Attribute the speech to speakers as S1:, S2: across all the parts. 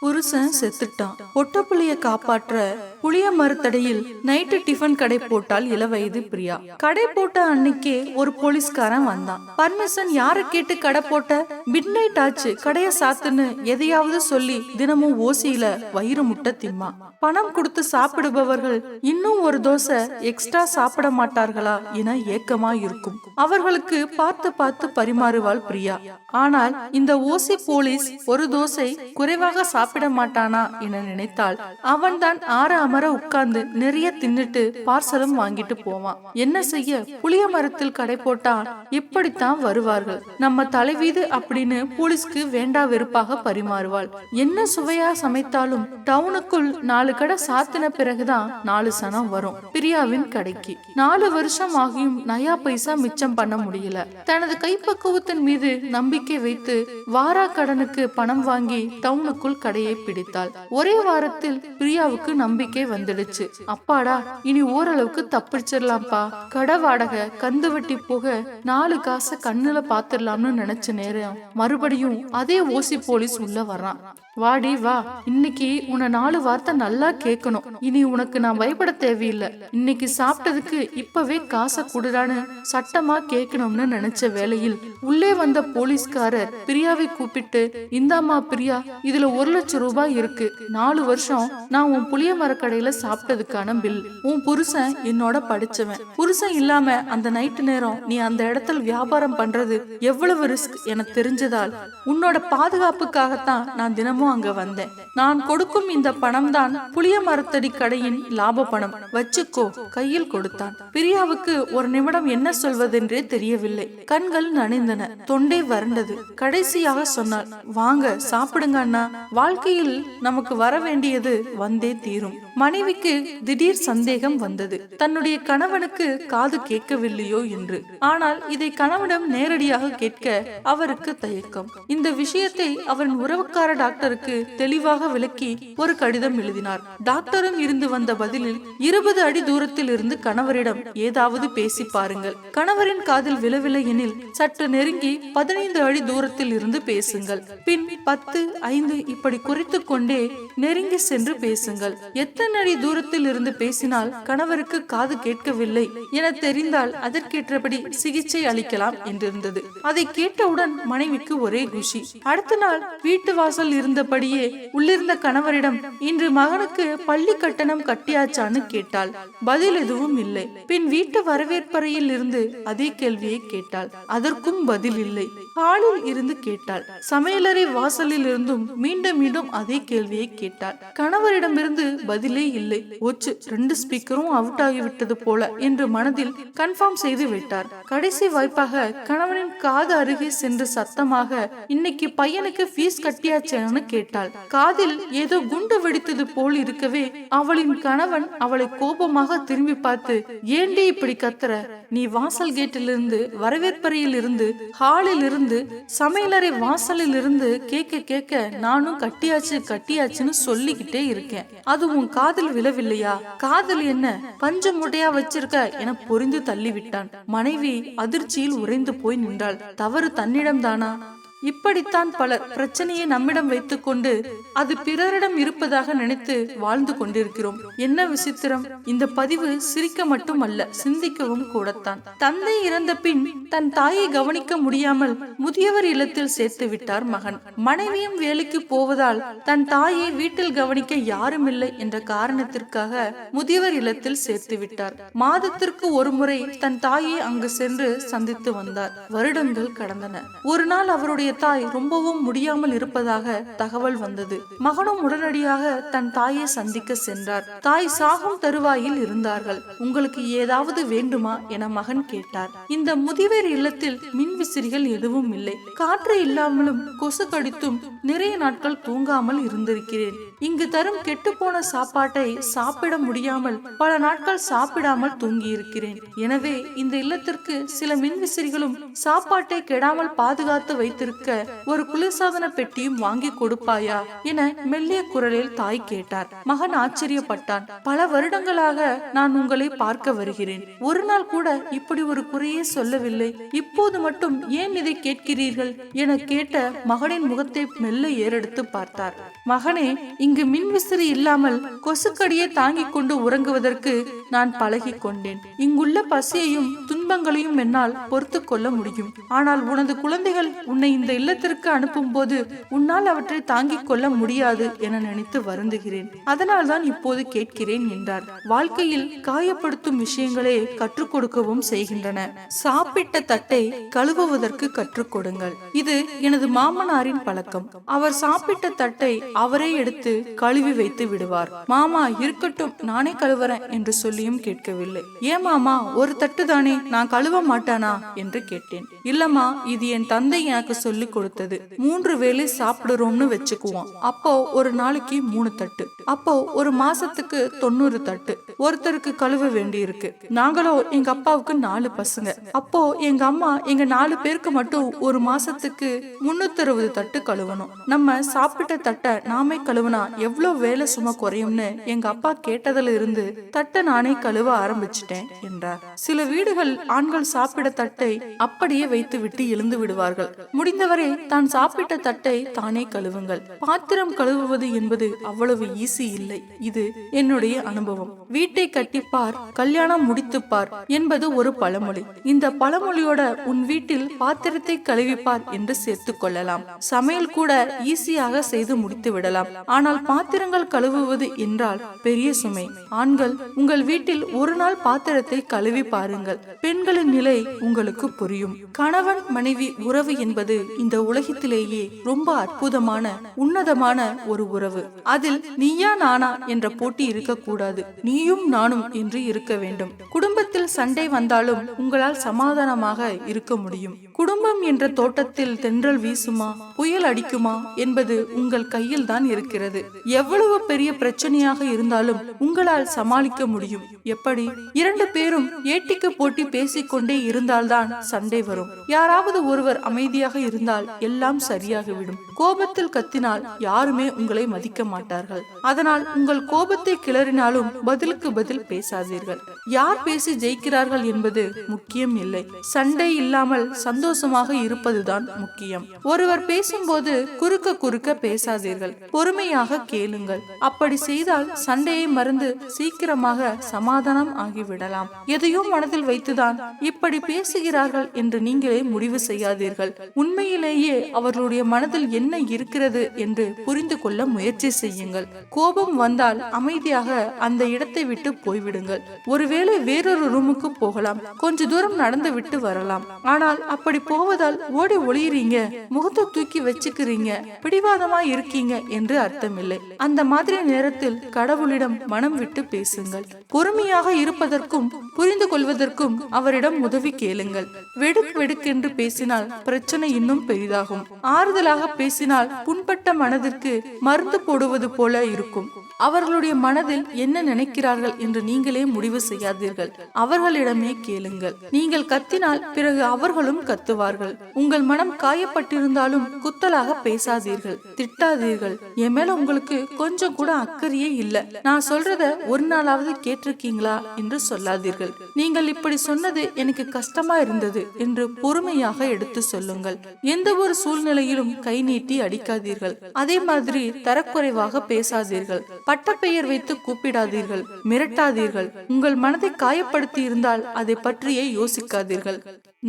S1: புருஷன் செத்துட்டான். பொட்ட புளிய காப்பாற்ற புளிய மரத்தடியில் நைட்டு டிஃபன் கடை போட்டால் இளவயது பிரியா. கடை போட்ட அன்னைக்கே ஒரு போலீஸ்காரன் வந்தான். பர்மிஷன் யார கேட்டு கடை போட்ட? மிட் நைட் ஆச்சு. கடைய சாத்துன்னு எதையாவது சொல்லி தினமும் ஓசியில வயிறு முட்டை திம்மா. பணம் கொடுத்து சாப்பிடுபவர்கள் இன்னும் ஒரு தோசை எக்ஸ்ட்ரா சாப்பிட மாட்டார்களா என ஏக்கமா இருக்கும். அவர்களுக்கு பார்த்து பார்த்து பரிமாறுவாள் பிரியா. ஆனால் இந்த ஓசி போலீஸ் ஒரு தோசை குறைவாக சாப்பிட மாட்டானா என நினைத்தால் அவன்தான் ஆற அமர உட்கார்ந்து நிறைய தின்னுட்டு பார்சலும் வாங்கிட்டு போவான். என்ன செய்ய? புளிய மரத்தில் கடை போட்டா இப்படித்தான் வருவார்கள்? நம்ம தலைவீது அப்படின்னு போலீஸ்க்கு வேண்டா வெறுப்பாக பரிமாறுவாள். என்ன சுவையா சமைத்தாலும் டவுனுக்குள் நாலு கடை சாத்தின பிறகுதான் நாலு சனம் வரும் பிரியாவின் கடைக்கு. நாலு வருஷம் ஆகியும் நயா பைசா மிச்சம் பண்ண முடியல. தனது கைப்பக்குவத்தின் மீது நம்பிக்கை வைத்து வாரா கடனுக்கு பணம் வாங்கி டவுனுக்குள் கடை கடையை பிடித்தாள். ஒரே வாரத்தில் பிரியாவுக்கு நம்பிக்கை வந்துடுச்சு. அப்பாடா இனி ஓரளவுக்கு தப்பிச்சிடலாம்ப்பா கடை வாடகை கந்து வட்டி போக நாலு காசை கண்ணுல பாத்துடலாம்னு நினைச்ச நேரம். மறுபடியும் அதே ஓசி போலீஸ் உள்ள வர்றான். வாடி வா. இன்னைக்கு உன்னை நாலு வார்த்தை நல்லா கேட்கணும் இனி உனக்கு நான் பயப்பட தேவையில்லை. இன்னைக்கு சாப்பிட்டதுக்கு இப்பவே காசை குடுறான்னு சட்டமா கேட்கணும்னு நினைச்ச வேளையில் உள்ளே வந்த போலீஸ்காரர் பிரியாவை கூப்பிட்டு இந்தாம்மா பிரியா இதுல ஒரு லட்சம் ரூபாய் இருக்கு. நாலு வருஷம் நான் உன் புளிய மரக்கடையில சாப்பிட்டதுக்கான பில். உன் புருஷன் என்னோட படிச்சவன். புருஷன் இல்லாம அந்த நைட்டு நேரம் நீ அந்த இடத்துல வியாபாரம் பண்றது எவ்வளவு ரிஸ்க் எனக்கு தெரிஞ்சதால். உன்னோட பாதுகாப்புக்காகத்தான் நான் தினமும் அங்க வந்தேன். நான் கொடுக்கும் இந்த பணம் தான் புளிய மரத்தடி கடையின் லாப பணம். வச்சுக்கோ கையில் கொடுத்தான். பிரியாவுக்கு ஒரு நிமிடம் என்ன சொல்வதென்றே தெரியவில்லை. கண்கள் நனைந்தன. தொண்டை வறண்டது. கடைசியாக சொன்னாள் வாங்க சாப்பிடுங்க அண்ணா. வாழ்க்கையில் நமக்கு வர வேண்டியது வந்தே தீரும். மனைவிக்கு திடீர் சந்தேகம் வந்தது. தன்னுடைய கணவனுக்கு காது கேட்கவில்லையோ என்று. ஆனால் இதை கணவனிடம் நேரடியாக கேட்க அவருக்கு தயக்கம். இந்த விஷயத்தை அவன் உறவுக்கார டாக்டருக்கு தெளிவாக விளக்கி ஒரு கடிதம் எழுதினார். டாக்டரும் இருந்து வந்த பதிலில் இருபது அடி தூரத்தில் இருந்து கணவரிடம் ஏதாவது பேசி பாருங்கள். கணவரின் காதில் விழவில்லை எனில் சற்று நெருங்கி பதினைந்து அடி தூரத்தில் இருந்து பேசுங்கள். பின் பத்து ஐந்து இப்படி குறைத்து கொண்டே நெருங்கி சென்று பேசுங்கள். எத்தனை அடி தூரத்தில் இருந்து பேசினால் கணவருக்கு காது கேட்கவில்லை என தெரிந்தால் அதற்கேற்றபடி சிகிச்சை அளிக்கலாம் என்றிருந்தது. அதை கேட்டவுடன் மனைவிக்கு ஒரே குஷி. அடுத்த நாள் வீட்டு வாசல் இருந்தபடியே உள்ளிருந்த கணவரிடம் இன்று மகனுக்கு பள்ளி கட்டணம் கட்டியாச்சான்னு கேட்டாள். பதில் எதுவும் இல்லை. பின் வீட்டு வரவேற்பறையில் இருந்து அதே கேள்வியை கேட்டாள். அதற்கும் பதில் இல்லை. ஹாலில் இருந்து கேட்டாள். சமையலறை வாசலில் இருந்தும் மீண்டும் மீண்டும் அதே கேள்வியை கேட்டாள். கணவரிடமிருந்து பதில் பதிலே இல்லை. ஓச்சு ரெண்டு ஸ்பீக்கரும் அவுட் ஆகிவிட்டது போல என்று மனதில் கன்ஃபார்ம் செய்து விட்டார். கடைசி வாய்ப்பாக கணவனின் காது அருகே சென்று சத்தமாக இன்னைக்கு பையனுக்கு ஃபீஸ் கட்டியாச்சேன்னு கேட்டாள். காதில் ஏதோ குண்டு வெடித்தது போல் இருக்கவே அவளின் கணவன் அவளை கோபமாக திரும்பி பார்த்து ஏண்டி இப்படி கத்துற? நீ வாசல் கேட்டிலிருந்து வரவேற்பறையில் இருந்து ஹாலில் இருந்து சமையலறை வாசலில் இருந்து கேட்க கேட்க நானும் கட்டியாச்சு கட்டியாச்சுன்னு சொல்லிக்கிட்டே இருக்கேன். அது உன் காதில் விழவில்லையா? காதல் என்ன? பஞ்சம் முட்டையா வச்சிருக்க என பொறிந்து தள்ளிவிட்டான். மனைவி அதிர்ச்சியில் உறைந்து போய் நின்றாள். தவறு தன்னிடம் தானா இப்படித்தான் பலர் பிரச்சனையை நம்மிடம் வைத்துக்கொண்டு அது பிறரிடம் இருப்பதாக நினைத்து வாழ்ந்து கொண்டிருக்கிறோம். என்ன விசித்திரம். இந்த பதிவு சிரிக்க மட்டும் அல்ல சிந்திக்கவும் கூடத்தான். தந்தை இறந்த பின் தன் தாயை கவனிக்க முடியாமல் முதியவர் இல்லத்தில் சேர்த்து விட்டார் மகன். மனைவியும் வேலைக்கு போவதால் தன் தாயை வீட்டில் கவனிக்க யாரும் இல்லை என்ற காரணத்திற்காக முதியவர் இல்லத்தில் சேர்த்து விட்டார். மாதத்திற்கு ஒரு முறை தன் தாயை அங்கு சென்று சந்தித்து வந்தார். வருடங்கள் கடந்தன. ஒரு நாள் அவருடைய தாய் ரொம்பவும் முடியாமல் இருப்பதாக தகவல் வந்தது. மகனும் உடனடியாக தன் தாயை சந்திக்க சென்றார். தாய் சாகும் தருவாயில் இருந்தார்கள். உங்களுக்கு ஏதாவது வேண்டுமா? என மகன் கேட்டார். இந்த முதியவர் இல்லத்தில் மின் விசிறிகள் எதுவும் இல்லை. காற்று இல்லாமலும் கொசு கடித்தும் நிறைய நாட்கள் தூங்காமல் இருந்திருக்கிறேன். இங்கு தரும் கெட்டுப்போன சாப்பாட்டை சாப்பிட முடியாமல் பல நாட்கள் சாப்பிடாமல் தூங்கி இருக்கிறேன் எனவே இந்த இல்லத்திற்கு சில மின்விசிறிகளும் சாப்பாட்டை கெடாமல் பாதுகாத்து வைத்திருக்க காத்திருக்க ஒரு குளிர்சாதன பெட்டியும் வாங்கி கொடுப்பாயா என மெல்லிய குரலில் தாய் கேட்டார். மகன் ஆச்சரியப்பட்டான். பல வருடங்களாக நான் உங்களை பார்க்க வருகிறேன். ஒரு நாள் கூட இப்படி ஒரு குறையே சொல்லவில்லை. இப்போது மட்டும் ஏன் இதை கேட்கிறீர்கள்? என கேட்ட மகனின் முகத்தை மெல்ல ஏறெடுத்து பார்த்தார். மகனே இங்கு மின்விசிறி இல்லாமல் கொசுக்கடியை தாங்கிக் கொண்டு உறங்குவதற்கு நான் பழகி கொண்டேன். இங்குள்ள பசியையும் துன்பங்களையும் என்னால் பொறுத்து கொள்ள முடியும். ஆனால் உனது குழந்தைகள் உன்னை இந்த இல்லத்திற்கு அனுப்பும் போது உன்னால் அவற்றை தாங்கிக் கொள்ள முடியாது என நினைத்து வருந்துகிறேன். அதனால்தான் இப்போது கேட்கிறேன் என்றார். வாழ்க்கையில் காயப்படுத்தும் விஷயங்களே கற்றுக் கொடுக்கவும் செய்கின்றன. சாப்பிட்ட தட்டை கழுவுவதற்கு கற்றுக் கொடுங்கள். இது எனது மாமனாரின் பழக்கம். அவர் சாப்பிட்ட தட்டை அவரே எடுத்து கழுவி வைத்து விடுவார். மாமா இருக்கட்டும் நானே கழுவுறேன் என்று சொல்லியும் கேட்கவில்லை. ஏன் மாமா ஒரு தட்டு தானே நான் கழுவ மாட்டானா? என்று கேட்டேன். இல்லம்மா இது என் தந்தை எனக்கு சொல்லி சொல்லி கொடுத்தது. மூன்று வேலை சாப்பிடுறோம்னு வச்சுக்குவோம். அப்போ ஒரு நாளைக்கு மூணு தட்டு. அப்போ ஒரு மாசத்துக்கு தொண்ணூறு தட்டு. ஒருத்தருக்கு கழுவ வேண்டி இருக்கு நாங்களோ எங்க அப்பாவுக்கு நாலு பசங்க. அப்போ எங்க அம்மா எங்க நாலு பேருக்கு மட்டும் ஒரு மாசத்துக்கு முன்னூத்தி அறுபது தட்டு கழுவணும். நம்ம சாப்பிட்ட தட்டை நாமே கழுவுனா எவ்வளவு வேலை சும்மா குறையும்னு எங்க அப்பா கேட்டதுல இருந்து தட்டை நானே கழுவ ஆரம்பிச்சிட்டேன் என்றார். சில வீடுகள் ஆண்கள் சாப்பிட தட்டை அப்படியே வைத்து விட்டு எழுந்து விடுவார்கள். முடிந்த முடிந்தவரை தான் சாப்பிட்ட தட்டை தானே கழுவுங்கள். பாத்திரம் கழுவுவது என்பது அவ்வளவு ஈஸி இல்லை. இது என்னுடைய அனுபவம். வீட்டை கட்டிப்பார் கல்யாணம் முடித்துப்பார் என்பது ஒரு பழமொழி. இந்த பழமொழியோட உன் வீட்டில் பாத்திரத்தை கழுவிப்பார் என்று சேர்த்துக் கொள்ளலாம். சமையல் கூட ஈஸியாக செய்து முடித்து விடலாம். ஆனால் பாத்திரங்கள் கழுவுவது என்றால் பெரிய சுமை. ஆண்கள் உங்கள் வீட்டில் ஒரு நாள் பாத்திரத்தை கழுவி பாருங்கள். பெண்களின் நிலை உங்களுக்கு புரியும். கணவன் மனைவி உறவு என்பது இந்த உலகத்திலேயே ரொம்ப அற்புதமான உன்னதமான ஒரு உறவு. அதில் நீயா நானா என்ற போட்டி இருக்கக்கூடாது. நீயும் நானும் என்று இருக்க வேண்டும். குடும்பத்தில் சண்டை வந்தாலும் உங்களால் சமாதானமாக இருக்க முடியும். குடும்பம் என்ற தோட்டத்தில் தென்றல் வீசுமா புயல் அடிக்குமா என்பது உங்கள் கையில் தான் இருக்கிறது. எவ்வளவு பெரிய பிரச்சனையாக இருந்தாலும் உங்களால் சமாளிக்க முடியும். எப்படி? இரண்டு பேரும் ஏட்டிக்கு போட்டி பேசிக்கொண்டே இருந்தால்தான் சண்டை வரும். யாராவது ஒருவர் அமைதியாக இருந்தால் இருந்தால் எல்லாம் சரியாகிவிடும். கோபத்தில் கத்தினால் யாருமே உங்களை மதிக்க மாட்டார்கள். அதனால் உங்கள் கோபத்தை கிளறினாலும் பதிலுக்கு பதில் பேசாதீர்கள். யார் பேசி ஜெயிக்கிறார்கள் என்பது முக்கியம் இல்லை. சண்டை இல்லாமல் சந்தோஷமாக இருப்பதுதான் முக்கியம். ஒருவர் பேசும்போது குறுக்க குறுக்க பேசாதீர்கள். பொறுமையாக கேளுங்கள். அப்படி செய்தால் சண்டையை மறந்து சீக்கிரமாக சமாதானம் ஆகிவிடலாம். எதையும் மனதில் வைத்துதான் இப்படி பேசுகிறார்கள் என்று நீங்களே முடிவு செய்யாதீர்கள். உண்மையை உண்மையிலேயே அவர்களுடைய மனதில் என்ன இருக்கிறது என்று புரிந்து கொள்ள முயற்சி செய்யுங்கள். கோபம் வந்தால் அமைதியாக அந்த இடத்தை விட்டு போய்விடுங்கள். ஒருவேளை வேறொரு ரூமுக்கு போகலாம். கொஞ்ச தூரம் நடந்து விட்டு வரலாம். ஆனால் அப்படி போவதால் ஓடி ஒளியறீங்க முகத்தை தூக்கி வச்சுக்கிறீங்க பிடிவாதமா இருக்கீங்க என்று அர்த்தமில்லை. அந்த மாதிரி நேரத்தில் கடவுளிடம் மனம் விட்டு பேசுங்கள். பொறுமையாக இருப்பதற்கும் புரிந்து கொள்வதற்கும் அவரிடம் உதவி கேளுங்கள். வெடுக் வெடுக்கென்று பேசினால் பிரச்சனை இன்னும் இன்னும் பெரிதாகும். ஆறுதலாக பேசினால் புண்பட்ட மனதிற்கு மருந்து போடுவது போல இருக்கும். அவர்களுடைய மனதில் என்ன நினைக்கிறார்கள் என்று நீங்களே முடிவு செய்யாதீர்கள். அவர்களிடமே கேளுங்கள். நீங்கள் கத்தினால் பிறகு அவர்களும் கத்துவார்கள். உங்கள் மனம் காயப்பட்டிருந்தாலும் குத்தலாக பேசாதீர்கள். திட்டாதீர்கள். என் மேல உங்களுக்கு கொஞ்சம் கூட அக்கறையே இல்ல. நான் சொல்றத ஒரு நாளாவது கேட்டிருக்கீங்களா என்று சொல்லாதீர்கள். நீங்கள் இப்படி சொன்னது எனக்கு கஷ்டமா இருந்தது என்று பொறுமையாக எடுத்து சொல்லுங்கள். எந்த ஒரு சூழ்நிலையிலும் கை நீட்டி அடிக்காதீர்கள். அதே மாதிரி தரக்குறைவாக பேசாதீர்கள். பட்டப்பெயர் வைத்து கூப்பிடாதீர்கள். மிரட்டாதீர்கள். உங்கள் மனதை காயப்படுத்தி இருந்தால் அதை பற்றியே யோசிக்காதீர்கள்.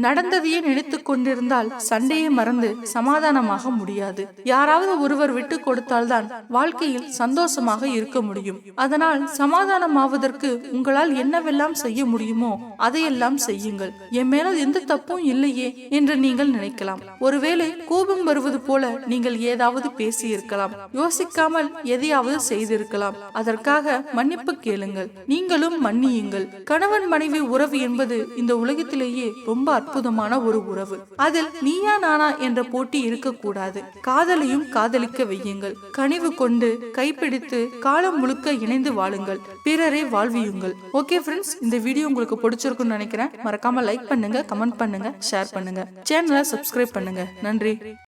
S1: நடந்ததையே நினைத்துக் கொண்டிருந்தால் சண்டையை மறந்து சமாதானமாக முடியாது. யாராவது ஒருவர் விட்டு கொடுத்தால்தான் வாழ்க்கையில் சந்தோஷமாக இருக்க முடியும். அதனால் சமாதானமாவதற்கு உங்களால் என்னவெல்லாம் செய்ய முடியுமோ அதையெல்லாம் செய்யுங்கள். என் மேல எந்த தப்பும் இல்லையே என்று நீங்கள் நினைக்கலாம். ஒருவேளை கோபம் வருவது போல நீங்கள் ஏதாவது பேசி இருக்கலாம் யோசிக்காமல் எதையாவது செய்திருக்கலாம். அதற்காக மன்னிப்பு கேளுங்கள். நீங்களும் மன்னியுங்கள். கணவன் மனைவி உறவு என்பது இந்த உலகத்திலேயே ரொம்ப அற்புதமான ஒரு உறவு. அதில் நீயா நானா என்ற போட்டி இருக்கக்கூடாது. காதலையும் காதலிக்க வையுங்கள். கனிவு கொண்டு கைப்பிடித்து காலம் முழுக்க இணைந்து வாழுங்கள். பிறரை வாழ்வியுங்கள். ஓகே ஃப்ரெண்ட்ஸ் இந்த வீடியோ உங்களுக்கு பிடிச்சிருக்கும்னு நினைக்கிறேன். மறக்காம லைக் பண்ணுங்க கமெண்ட் பண்ணுங்க ஷேர் பண்ணுங்க. சேனலை சப்ஸ்கிரைப் பண்ணுங்க. நன்றி.